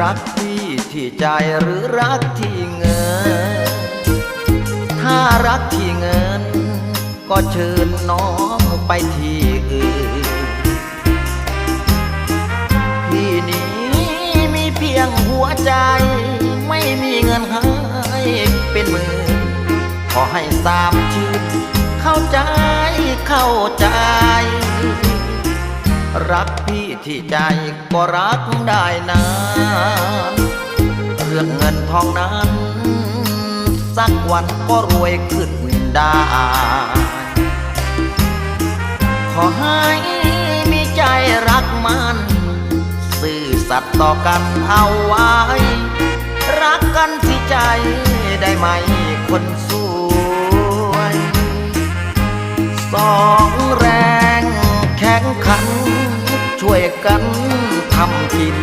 รักพี่ที่ใจหรือรักที่เงิน ถ้ารักที่เงิน ก็เชิญน้องไปที่อื่นพี่นี้มีเพียงหัวใจ ไม่มีเงินให้เป็นหมื่นขอให้สามชื่นเข้าใจเข้าใจ รักพี่ที่ใจก็รักได้นานเรื่องเงินทองนั้น สักวันก็รวยขึ้นได้ ขอให้มีใจรักมันซื่อสัตย์ต่อกันเอาไว้ รักกันที่ใจได้ไหมคนสวยสอง ช่วยกันทำกิน